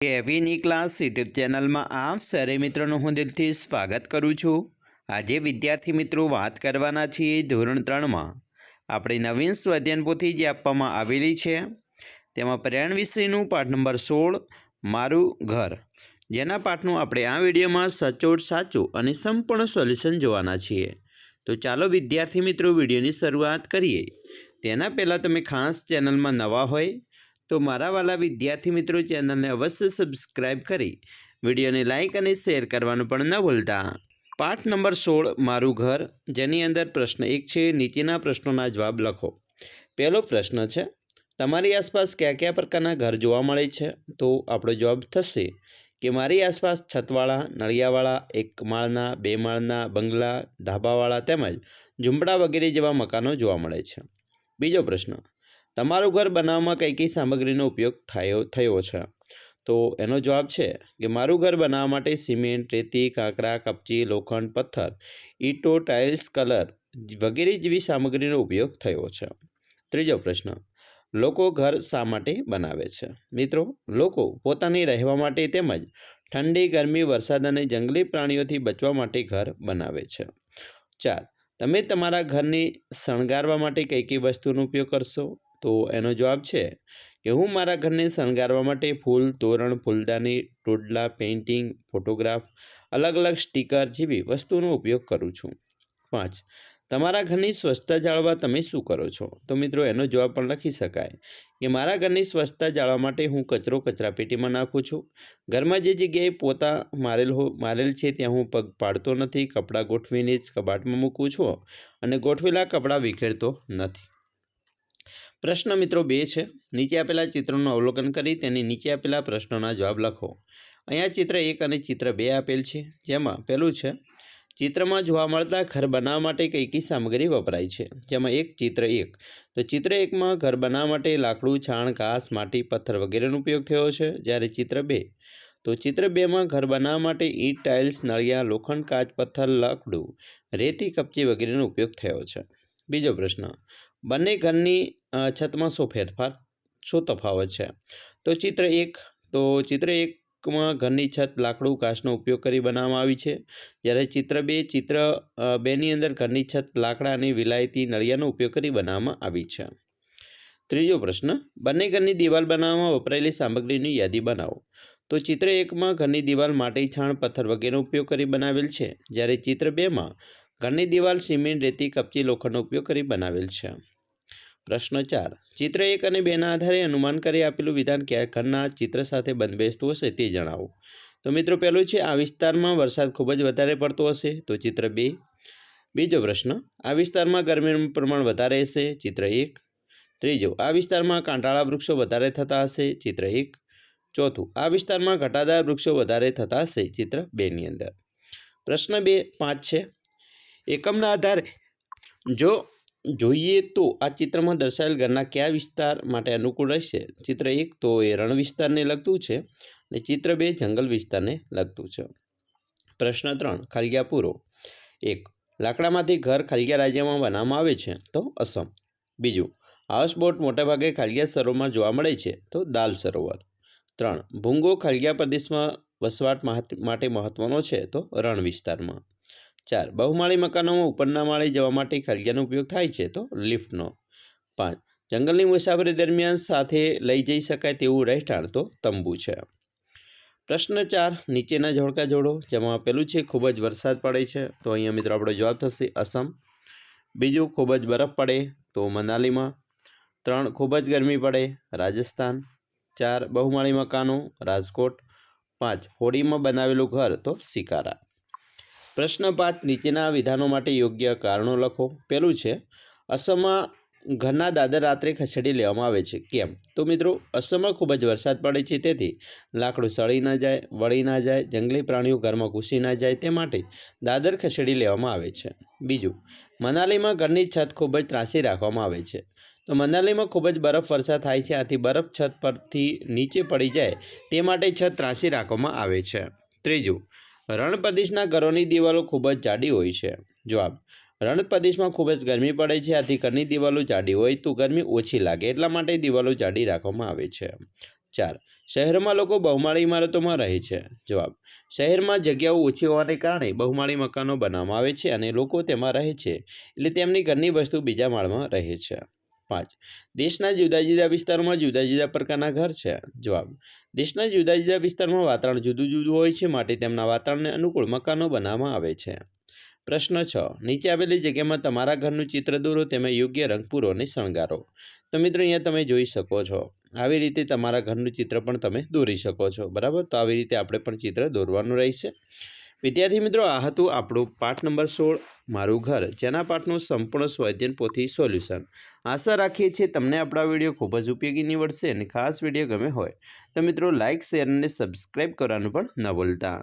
કેવીની class YouTube ચેનલમાં આપ સરે મિત્રોનું હું દિલથી સ્વાગત કરું છું. આજે વિદ્યાર્થી મિત્રો વાત કરવાના છીએ ધોરણ ત્રણમાં. આપણી નવીન સ્વાધ્યાયન પોથી જે આપવામાં આવેલી છે, તેમાં પ્રેરણ વિષયનું પાઠ નંબર સોળ, મારું ઘર. જેના પાઠનું આપણે આ વિડીયોમાં સચોટ, સાચું અને સંપૂર્ણ સોલ્યુશન જોવાના છીએ. તો ચાલો વિદ્યાર્થી મિત્રો વિડીયોની શરૂઆત કરીએ. તેના પહેલાં તમે ખાસ ચેનલમાં નવા હોય તો મારા વાલા વિદ્યાર્થી મિત્રો ચેનલને અવશ્ય સબસ્ક્રાઇબ કરી, વિડીયોને લાઇક અને શેર કરવાનું પણ ન ભૂલતા. પાઠ નંબર સોળ, મારું ઘર, જેની અંદર પ્રશ્ન એક છે, નીચેના પ્રશ્નોના જવાબ લખો. પહેલો પ્રશ્ન છે, તમારી આસપાસ કયા કયા પ્રકારના ઘર જોવા મળે છે? તો આપણો જવાબ થશે કે મારી આસપાસ છતવાળા, નળિયાવાળા, એક માળના, બે માળના, બંગલા, ધાબાવાળા તેમજ ઝૂંપડા વગેરે જેવા મકાનો જોવા મળે છે. બીજો પ્રશ્ન તમારું ઘર બનાવવામાં કઈ કઈ સામગ્રીનો ઉપયોગ થયો થયો છે? તો એનો જવાબ છે કે મારું ઘર બનાવવા માટે સિમેન્ટ, રેતી, કાંકરા, કપચી, લોખંડ, પથ્થર, ઈંટો, ટાઇલ્સ, કલર વગેરે જેવી સામગ્રીનો ઉપયોગ થયો છે. ત્રીજો પ્રશ્ન, લોકો ઘર શા માટે બનાવે છે? મિત્રો, લોકો પોતાની રહેવા માટે તેમજ ઠંડી, ગરમી, વરસાદ અને જંગલી પ્રાણીઓથી બચવા માટે ઘર બનાવે છે. ચાર, તમે તમારા ઘરની શણગારવા માટે કઈ કઈ વસ્તુનો ઉપયોગ કરશો? તો એનો જવાબ છે કે હું મારા ઘરને શણગારવા માટે ફૂલ, તોરણ, ફૂલદાની, ટોડલા, પેઇન્ટિંગ, ફોટોગ્રાફ અલગ અલગ સ્ટીકર જેવી વસ્તુનો ઉપયોગ કરું છું. પાંચ, તમારા ઘરની સ્વચ્છતા જાળવવા તમે શું કરો છો? તો મિત્રો એનો જવાબ પણ લખી શકાય કે મારા ઘરની સ્વચ્છતા જાળવવા માટે હું કચરો કચરાપેટીમાં નાખું છું. ઘરમાં જે જગ્યાએ પોતા મારેલ હો, મારેલ છે ત્યાં હું પગ પાડતો નથી, કપડાં ગોઠવીને જ કબાટમાં મૂકું છું અને ગોઠવેલા કપડાં વિખેરતો નથી. પ્રશ્ન મિત્રો બે છે. નીચે આપેલા ચિત્રોનું અવલોકન કરી તેની નીચે આપેલા પ્રશ્નોના જવાબ લખો. અહીંયા ચિત્ર એક અને ચિત્ર બે આપેલ છે. જેમાં પહેલું છે, ચિત્રમાં જોવા મળતા ઘર બનાવવા માટે કઈ કઈ સામગ્રી વપરાય છે? જેમાં એક, ચિત્ર એક. તો ચિત્ર એકમાં ઘર બનાવવા માટે લાકડું, છાણ, ઘાસ, માટી, પથ્થર વગેરેનો ઉપયોગ થયો છે. જ્યારે ચિત્ર બે, તો ચિત્ર બેમાં ઘર બનાવવા માટે ઈંટ, ટાઇલ્સ, નળિયા, લોખંડ, કાચ, પથ્થર, લાકડું, રેતી, કપચી વગેરેનો ઉપયોગ થયો છે. બીજો પ્રશ્ન બંને ઘરની છતમાં શું ફેરફાર? શું તફાવત છે? તો ચિત્ર એક. તો ચિત્ર એકમાં ઘરની છત લાકડું, કાચનો ઉપયોગ કરી બનાવવામાં આવી છે. જ્યારે ચિત્ર બે, ચિત્ર બેની અંદર ઘરની છત લાકડા અને વિલાયતી નળિયાનો ઉપયોગ કરી બનાવવામાં આવી છે. ત્રીજો પ્રશ્ન. બંને ઘરની દિવાલ બનાવવામાં વપરાયેલી સામગ્રીની યાદી બનાવો. તો ચિત્ર એકમાં ઘરની દિવાલ માટી, છાણ, પથ્થર વગેરેનો ઉપયોગ કરી બનાવેલ છે. જ્યારે ચિત્ર બેમાં ઘરની દિવાલ સિમેન્ટ, રેતી, કપચી, લોખંડનો ઉપયોગ કરી બનાવેલ છે. પ્રશ્ન ચાર. ચિત્ર એક અને બેના આધારે અનુમાન કરી આપેલું વિધાન ક્યાં ઘરના ચિત્ર સાથે બંધબેસતું હશે તે જણાવો. તો મિત્રો, પહેલું છે, આ વિસ્તારમાં વરસાદ ખૂબ જ વધારે પડતો હશે. તો ચિત્ર બે. બીજો પ્રશ્ન, આ વિસ્તારમાં ગરમીનું પ્રમાણ વધારે હશે? ચિત્ર એક. ત્રીજો, આ વિસ્તારમાં કાંટાળા વૃક્ષો વધારે થતા હશે? ચિત્ર એક. ચોથું, આ વિસ્તારમાં ઘટાદાર વૃક્ષો વધારે થતા હશે? ચિત્ર બેની અંદર. પ્રશ્ન બે, પાંચ છે. એકમના આધારે જો જોઈએ તો આ ચિત્રમાં દર્શાવેલ ઘરના કયા વિસ્તાર માટે અનુકૂળ રહેશે? ચિત્ર એક તો એ રણ વિસ્તારને લગતું છે અને ચિત્ર બે જંગલ વિસ્તારને લગતું છે. પ્રશ્ન ત્રણ ખલગ્યા પૂરો એક, લાકડામાંથી ઘર ખલગ્યા રાજ્યમાં બનાવવામાં આવે છે તો અસમ. બીજું, હાઉસબોટ મોટાભાગે ખાલિયા સરોવરમાં જોવા મળે છે તો દાલ સરોવર. ત્રણ, ભૂંગો ખાલિયા પ્રદેશમાં વસવાટ માટે મહત્વનો છે તો રણ વિસ્તારમાં. ચાર, બહુમાળી મકાનોમાં ઉપરના માળે જવા માટે ખાલિયાનો ઉપયોગ થાય છે તો લિફ્ટનો. પાંચ, જંગલની મુસાફરી દરમિયાન સાથે લઈ જઈ શકાય તેવું રહેઠાણ તો તંબુ છે. પ્રશ્ન ચાર, નીચેના ઝોડકા જોડો, જેમાં પેલું છે, ખૂબ જ વરસાદ પડે છે. તો અહીંયા મિત્રો આપણો જવાબ થશે અસમ. બીજું, ખૂબ જ બરફ પડે, તો મનાલીમાં. ત્રણ, ખૂબ જ ગરમી પડે, રાજસ્થાન. ચાર, બહુમાળી મકાનો, રાજકોટ. પાંચ, હોડીમાં બનાવેલું ઘર તો સિકારા પ્રશ્ન પાંચ નીચેના વિધાનો માટે યોગ્ય કારણો લખો. પહેલું છે, અસમમાં ઘરના દાદર રાત્રે ખસેડી લેવામાં આવે છે. કેમ? તો મિત્રો, અસમમાં ખૂબ જ વરસાદ પડે છે, તેથી લાકડું સળી ન જાય, વળી ના જાય, જંગલી પ્રાણીઓ ઘરમાં ઘૂસી ના જાય, તે માટે દાદર ખસેડી લેવામાં આવે છે. બીજું, મનાલીમાં ઘરની છત ખૂબ જ ત્રાસી રાખવામાં આવે છે. તો મનાલીમાં ખૂબ જ બરફ વર્ષા થાય છે, આથી બરફ છત પરથી નીચે પડી જાય, તે માટે છત ત્રાસી રાખવામાં આવે છે. ત્રીજું રણ પ્રદેશના ઘરોની દિવાલો ખૂબ જ જાડી હોય છે. જવાબ રણ પ્રદેશમાં ખૂબ જ ગરમી પડે છે, આથી ઘરની દિવાલો જાડી હોય તો ગરમી ઓછી લાગે, એટલા માટે દિવાલો જાડી રાખવામાં આવે છે. ચાર, શહેરમાં લોકો બહુમાળી ઇમારતોમાં રહે છે. જવાબ, શહેરમાં જગ્યાઓ ઓછી હોવાને કારણે બહુમાળી મકાનો બનાવવામાં આવે છે અને લોકો તેમાં રહે છે, એટલે તેમની ઘરની વસ્તુ બીજા માળમાં રહે છે. પાંચ. દેશના જુદા જુદા વિસ્તારોમાં જુદા જુદા પ્રકારના ઘર છે, જવાબ. દેશના જુદા જુદા વિસ્તારમાં વાતાવરણ જુદું જુદું હોય છે માટે તેમના વાતાવરણને અનુકૂળ મકાનો બનાવવામાં આવે છે. પ્રશ્ન છ. નીચે આપેલી જગ્યામાં તમારા ઘરનું ચિત્ર દોરો, તેમાં યોગ્ય રંગ પૂરો અને શણગારો. તો મિત્રો, અહીંયા તમે જોઈ શકો છો. આવી રીતે તમારા ઘરનું ચિત્ર પણ તમે દોરી શકો છો. બરાબર? તો આવી રીતે આપણે પણ ચિત્ર દોરવાનું રહેશે. વિદ્યાર્થી મિત્રો, આ હતું આપણું પાઠ નંબર સોળ. મારું ઘર, જેના પાઠનું સંપૂર્ણ સ્વાધ્યન પોથી સોલ્યુશન. આશા રાખીએ છીએ તમને આપણા વીડિયો ખૂબ જ ઉપયોગી નીવડશે અને ખાસ વીડિયો ગમે હોય તો મિત્રો લાઇક શેર અને સબસ્ક્રાઈબ કરવાનું પણ ન ભૂલતા.